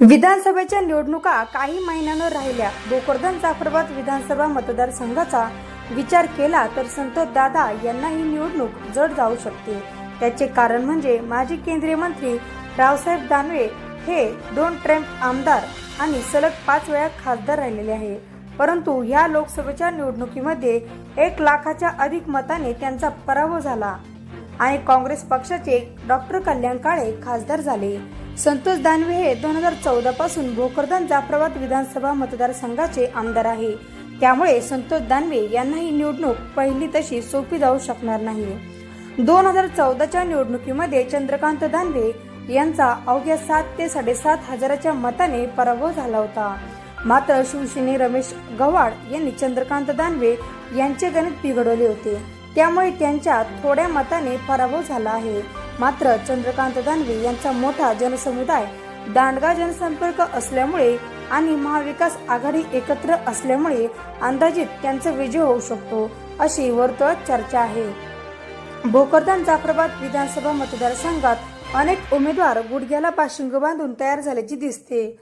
विधानसभेच्या निवडणुका काही महिन्यानं राहिल्या. भोकरदन जाफराबाद विधानसभा मतदारसंघाचा विचार केला तर संत दादा यांना ही निवडणूक जड जाऊ शकते. त्याचे कारण म्हणजे माजी केंद्रीय मंत्री रावसाहेब दानवे हे दोन ट्रम्प आमदार आणि सलग पाच वेळा खासदार राहिलेले आहे. परंतु ह्या लोकसभेच्या निवडणुकीमध्ये एक लाखाच्या अधिक मताने त्यांचा पराभव झाला आणि काँग्रेस पक्षाचे डॉक्टर कल्याण काळे खासदार झाले. संतोष दानवे हे दोन हजार चौदा पासून भोकरदन जाफराबाद विधानसभा मतदारसंघाचे आमदार आहे. त्यामुळे संतोष दानवे यांना ही निवडणूक पहिली तशी सोपी जाऊ शकणार नाही. दोन हजार चौदाच्या निवडणुकीमध्ये चंद्रकांत दानवे यांचा अवघ्या सात ते साडेसात हजाराच्या मताने पराभव झाला होता. मात्र शिवसेने रमेश गव्हाड यांनी चंद्रकांत दानवे यांचे गणित बिघडवले होते. त्यामुळे त्यांच्या थोड्या मताने पराभव झाला आहे. मात्र चंद्रकांत दानवे यांचा मोठा जनसमुदाय दांडगा जनसंपर्क असल्यामुळे आणि महाविकास आघाडी एकत्र असल्यामुळे अंदाजित त्यांचा विजय होऊ शकतो अशी वर्तुळात चर्चा आहे. भोकरदन जाफराबाद विधानसभा मतदारसंघात अनेक उमेदवार गुडघ्याला पाशिंग बांधून तयार झाल्याची दिसते.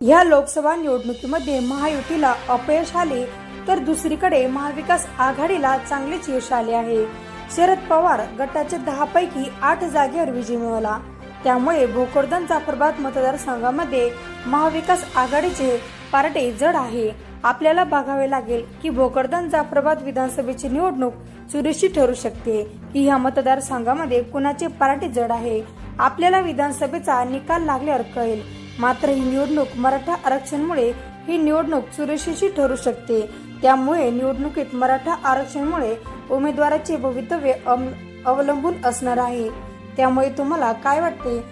या लोकसभा निवडणुकीमध्ये महायुतीला अपयश आले तर दुसरीकडे महाविकास आघाडीला चांगलेच यश आले आहे. शरद पवार गटाचे दहापैकी आठ जागेवर विजय मिळवला. त्यामुळे भोकरदन जाफराबाद मतदारसंघामध्ये महाविकास आघाडीचे पार्टे जड आहे. आपल्याला बघावे लागेल की भोकरदन जाफराबाद विधानसभेची निवडणूक चुरशी ठरू शकते. की ह्या मतदारसंघामध्ये कुणाचे पार्टे जड आहे? आपल्याला विधानसभेचा निकाल लागल्यावर कळेल. मात्र ही निवडणूक मराठा आरक्षणमुळे ही निवडणूक सुरक्षेची ठरू शकते. त्यामुळे निवडणुकीत मराठा आरक्षणामुळे उमेदवाराचे भवितव्य अवलंबून असणार आहे. त्यामुळे तुम्हाला काय वाटते?